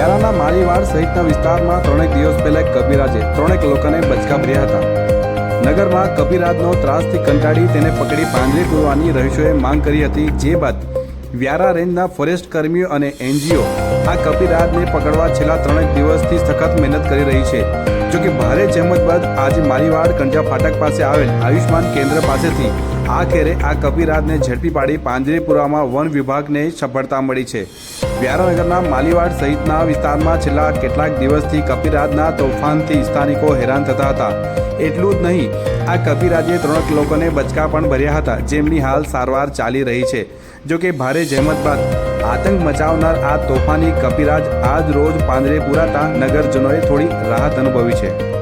વ્યારાના માળીવાડ સહિતના વિસ્તારમાં ત્રણેક દિવસ પહેલા કબીરાજે ત્રણેક લોકોને બચકા ભર્યા હતા. નગરમાં કબીરાજનો ત્રાસથી કંટાળી તેને પકડી પાંજરે પૂરવાની રહીશોએ માંગ કરી હતી, જે બાદ વ્યારા રેન્જના ફોરેસ્ટ કર્મીઓ અને એનજીઓ આ કબીરાજને પકડવા છેલ્લા ત્રણેક દિવસથી સખત મહેનત કરી રહી છે. જો કે ભારે જહેમત બાદ આજે મારીવાડ કંજા ફાટક પાસે આવેલ આયુષ્માન કેન્દ્ર પાસેથી આખરે આ કપિરાજને ઝડપી પાડી પાંજરેપુરામાં વન વિભાગને સફળતા મળી છે. વ્યારાનગરના માલીવાડ સહિતના વિસ્તારમાં છેલ્લા કેટલાક દિવસથી કપિરાજના તોફાનથી સ્થાનિકો હેરાન થતા હતા. એટલું જ નહીં, આ કપિરાજે ત્રણ લોકોને બચકા પણ ભર્યા હતા. જેમની હાલ સારવાર ચાલી રહી છે. જોકે ભારે જહેમત બાદ આતંક મચાવનાર આ તોફાની કપિરાજ આજ રોજ પાંદરે પુરાતા નગરજનોએ થોડી રાહત અનુભવી છે.